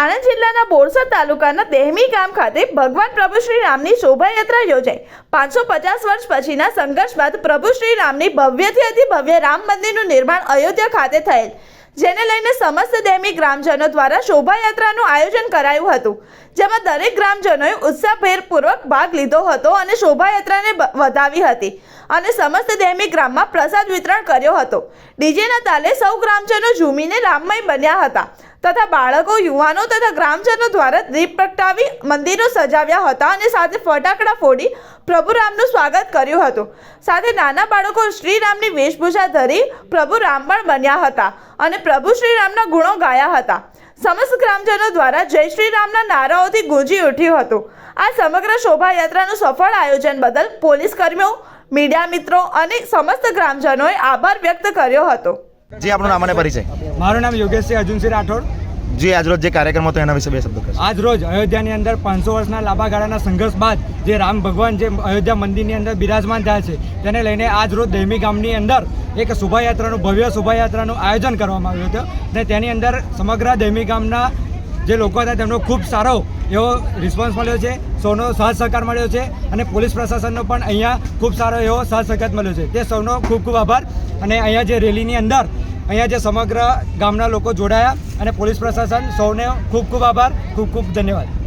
આણંદ જિલ્લાના બોરસદ તાલુકાના દેહમી ગામ ખાતે ભગવાન પ્રભુ શ્રી રામની શોભાયાત્રા યોજાઈ. પાંચસો પચાસ વર્ષ પછીના સંઘર્ષ બાદ પ્રભુ શ્રી રામની ભવ્યથી અતિ ભવ્ય રામ મંદિરનું નિર્માણ અયોધ્યા ખાતે થયેલ. જેને લઈને સમસ્ત દેહમી ગ્રામજનો દ્વારા શોભાયાત્રાનું આયોજન કરાયું હતું. જેમાં દરેક ગ્રામજનોએ ઉત્સાહભેરપૂર્વક ભાગ લીધો હતો અને શોભાયાત્રાને વધાવી હતી અને સમસ્ત દેહમી ગ્રામમાં પ્રસાદ વિતરણ કર્યો હતો. ડીજેના તાલે સૌ ગ્રામજનો ઝૂમીને રામમય બન્યા હતા. તથા બાળકો, યુવાનો તથા ગ્રામજનો દ્વારા દીપ પ્રગટાવી મંદિરો સજાવ્યા હતા અને સાથે ફટાકડા ફોડી પ્રભુ રામનું સ્વાગત કર્યું હતું. સાથે નાના બાળકો શ્રીરામની વેશભૂષા ધરી પ્રભુ રામ પણ બન્યા હતા અને પ્રભુ શ્રીરામના ગુણો ગાયા હતા. સમસ્ત ગ્રામજનો દ્વારા જય શ્રી રામના નારાઓથી ગુંજી ઉઠ્યું હતું. આ સમગ્ર શોભાયાત્રાનું સફળ આયોજન બદલ પોલીસ કર્મીઓ મીડિયા મિત્રો અને સમસ્ત ગ્રામજનોએ આભાર વ્યક્ત કર્યો હતો. જી આપણું નામ અને પરિચય. મારું નામ યોગેશસિંહ અર્જુનસિંહ રાઠોડ. જી આજરોજ જે કાર્યક્રમ હતો એના વિશે બે શબ્દો કહેશો. આજ રોજ અયોધ્યાની અંદર પાંચસો વર્ષના લાંબા ગાળાના સંઘર્ષ બાદ જે રામ ભગવાન જે અયોધ્યા મંદિરની અંદર બિરાજમાન થયા છે તેને લઈને આજ રોજ દહેમી ગામની અંદર એક શોભાયાત્રાનું ભવ્ય શોભાયાત્રાનું આયોજન કરવામાં આવ્યું હતું. અને તેની અંદર સમગ્ર દહેમી ગામના જે લોકો હતા તેમનો ખૂબ સારો એવો રિસ્પોન્સ મળ્યો છે, સૌનો સાથ સહકાર મળ્યો છે અને પોલીસ પ્રશાસનનો પણ અહીંયા ખૂબ સારો એવો સાથ સહકાર મળ્યો છે. તે સૌનો ખૂબ ખૂબ આભાર અને અહીંયા જે રેલીની અંદર અહીંયા જે સમગ્ર ગામના લોકો જોડાયા અને પોલીસ પ્રશાસન સૌને ખૂબ ખૂબ આભાર, ખૂબ ખૂબ ધન્યવાદ.